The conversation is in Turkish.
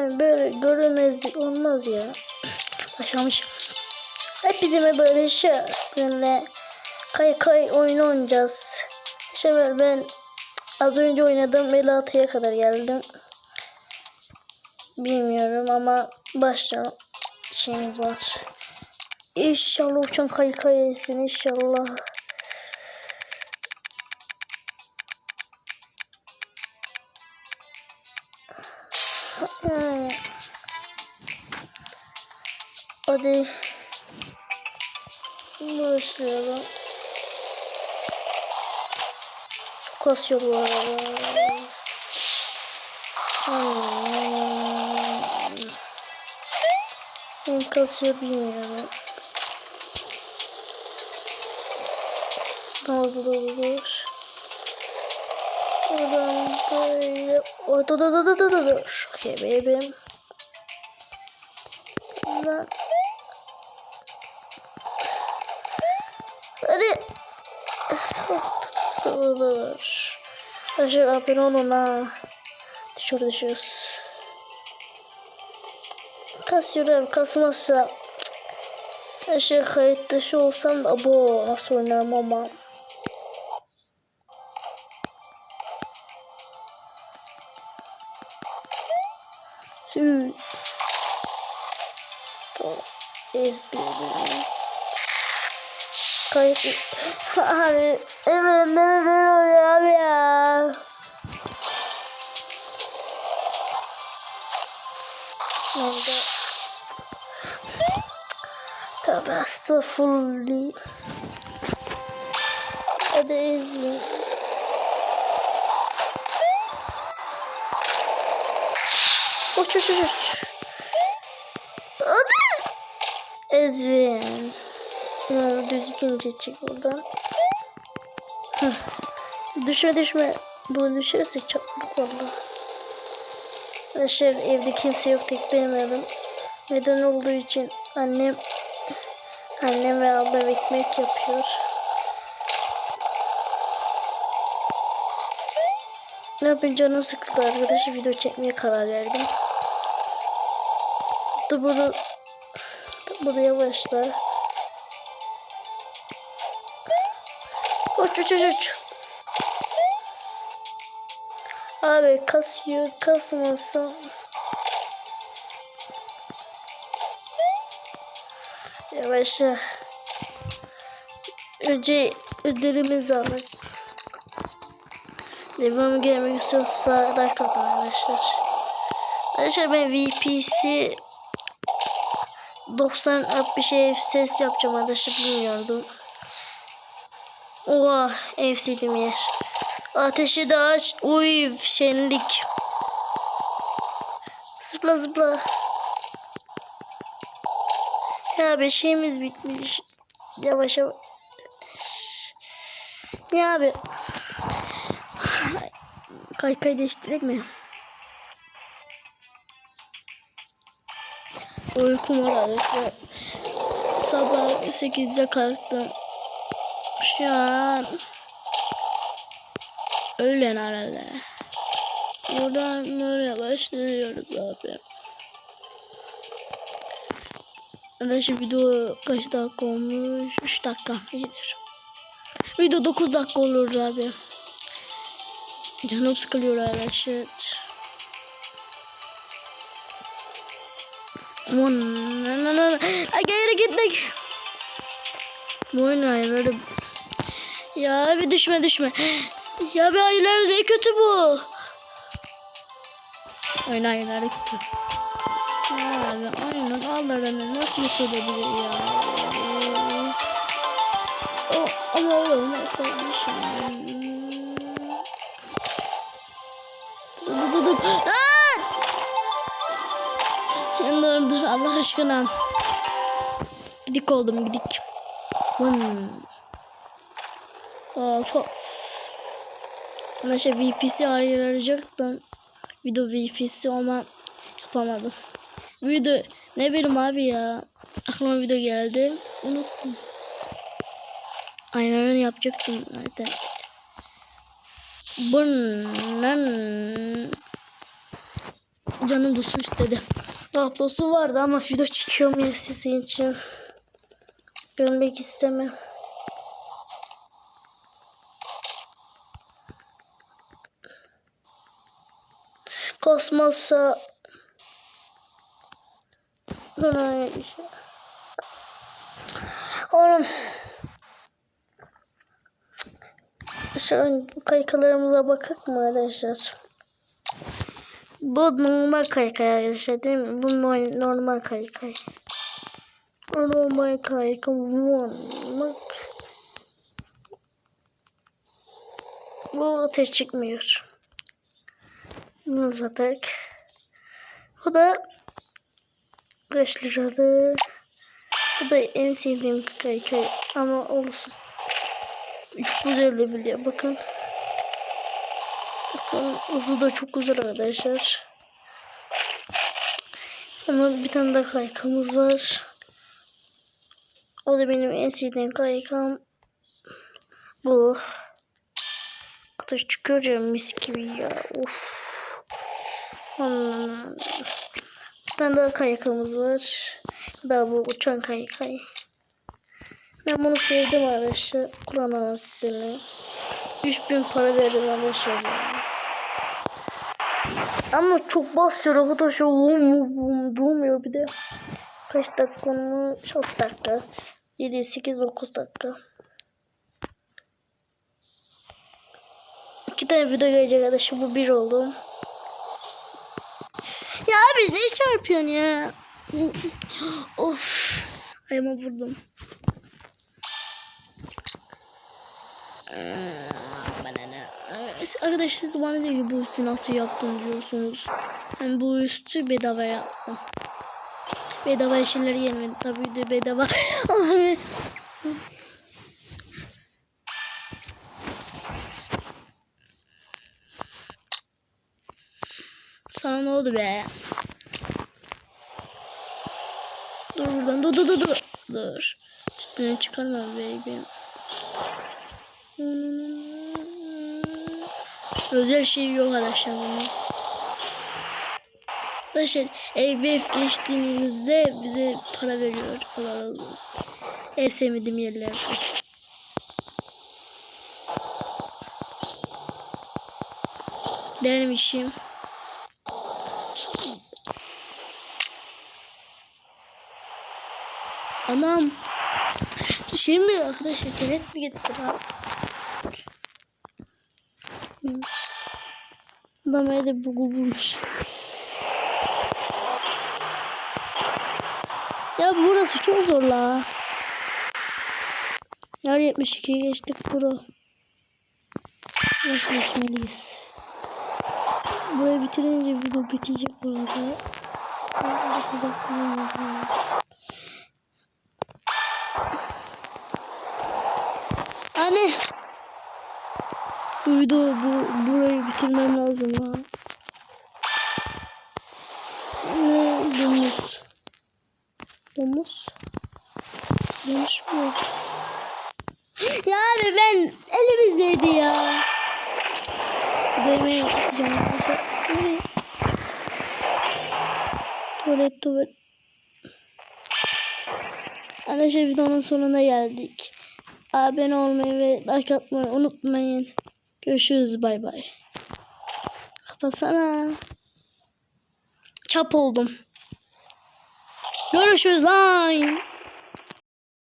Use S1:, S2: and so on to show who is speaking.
S1: Yani böyle görünmezlik olmaz ya. Başlamış. Hepimize böyle şey sizinle kay kay oyunu oynayacağız. İşte ben, az önce oynadım 56'ya kadar geldim. Bilmiyorum ama başlayalım. Şeyimiz var. İnşallah uçan kay kay etsin inşallah. Hadi. Başlayalım. Çok kasıyor bu arada. Hmm. Ne kasıyor bilmiyorum. Da olur? Oradan böyle. Orada da da da da da. Okey bebeğim. Buradan. Hadi. Olur. Arkadaşlar abone olun ha. Düşür düşüyoruz. Kasıyorum kasmazsa. Şey kayıt dışı olsam da abo nasıl oynarım ama. Sü. Tamam. Es bir Kayıt. Abi evet ne böyle abi ya. Nerede? Tövbe estağfurullah. Hadi ezme. Uç uç uç uç. Hadi. Ezvin. Ya, düzgünce çık buradan. Hıh. Düşme düşme. Bu düşerse çarpık valla. Arkadaşlar evde kimse yok tek benim. Neden olduğu için annem annem ve ablam ekmek yapıyor. Ne yapayım canım sıkıldı arkadaşlar video çekmeye karar verdim. Dur bunu buraya başla. Uç uç uç uç. Abi kasıyor kasmasa. Yavaşça. Önce ödülümüzü alın. Devam gelmek istiyorsa like atın arkadaşlar. Arkadaşlar ben VPC 90 bir şey ses yapacağım arkadaşlar bilmiyordum. Oha en sevdiğim yer. Ateşi de aç. Uy şenlik. Zıpla zıpla. Ya bir şeyimiz bitmiş. Yavaş yavaş. Ya abi. Kay kay değiştirek mi? Uykum var arkadaşlar. Sabah 8'de kalktım. Şu an öğlen herhalde. Buradan böyle başlıyoruz abi. Arkadaşlar video kaç dakika olmuş? 3 dakika iyidir. Video 9 dakika olur abi. Canım sıkılıyor arkadaşlar. Aman geri gittik. Bu oyun ayarları. Ya bir düşme düşme. Ya bir ayarları ne kötü bu. Oyun ayarları kötü. Abi aynen ayarlarını nasıl kötülebilir ya. O, ama öyle olmaz kardeşim. Dur dur dur dur. Lan! Dur dur Allah aşkına. Gidik oldum gidik. Hmm. Aa, çok. Bana şey VPC ayıracaktım. Video VPC ama yapamadım. Video ne bileyim abi ya. Aklıma video geldi. Unuttum. Aynalarını yapacaktım zaten. Bunun canım da su istedi. Dolapta su vardı ama video çekiyorum ya sizin için. Görmek istemem. İşte. Oğlum şu kaykalarımıza bakak mı arkadaşlar? Bu normal kaykay arkadaşlar değil mi? Bu no- normal kaykay. Normal kaykay. Normal. Bu ateş çıkmıyor. Bunu uzatarak. Bu da 5 liradı. Bu da en sevdiğim kaykay ama olumsuz. Çok güzel de biliyor bakın. Bakın hızı da çok güzel arkadaşlar. Ama bir tane daha kaykamız var. O da benim en sevdiğim kaykam. Bu. Ateş çıkıyor ya mis gibi ya. Of. Hmm. Bir tane daha kaykamız var. Daha bu uçan kaykay. Ben bunu sevdim arkadaşlar. Kullanamam sizinle. 3000 para verdim arkadaşlar. Ama çok basıyor arkadaşlar. Vum, Durmuyor bir de. Kaç dakika mı? Çok dakika. 7, 8, 9 dakika. İki tane video gelecek arkadaşlar. Bu bir oldu. Abi ne çarpıyorsun ya? of. Ayağıma vurdum. Arkadaşlar siz bana diyor ki bu üstü nasıl yaptın diyorsunuz. Ben bu üstü bedava yaptım. Bedava şeyleri yemedim. Tabii de bedava. Sana ne oldu be? Dur buradan. Dur dur dur dur. Dur. Üstüne çıkarma baby. Özel şey yok arkadaşlar bunun. Arkadaşlar ev ev geçtiğimizde bize para veriyor. Allah razı olsun. Ev sevmediğim yerlerde. Denemişim. Anam. Şimdi arkadaşlar cennet mi gitti lan? Adam öyle bugu bulmuş. Ya burası çok zor la. Yer 72 geçtik bro. Geçmeliyiz? Burayı bitirince video bitecek bu arada. Dokuz dakika olmadı. Anne. Video bu burayı bitirmem lazım ha. Ne domuz? Domuz? Domuz mu? Ya abi ben elimizdeydi ya. Dövmeyi arkadaşlar. Nereye? Tuvalet tuvalet. Arkadaşlar videonun sonuna geldik. Abone olmayı ve like atmayı unutmayın. Görüşürüz bay bay. Kapatsana. Çap oldum. Görüşürüz lan.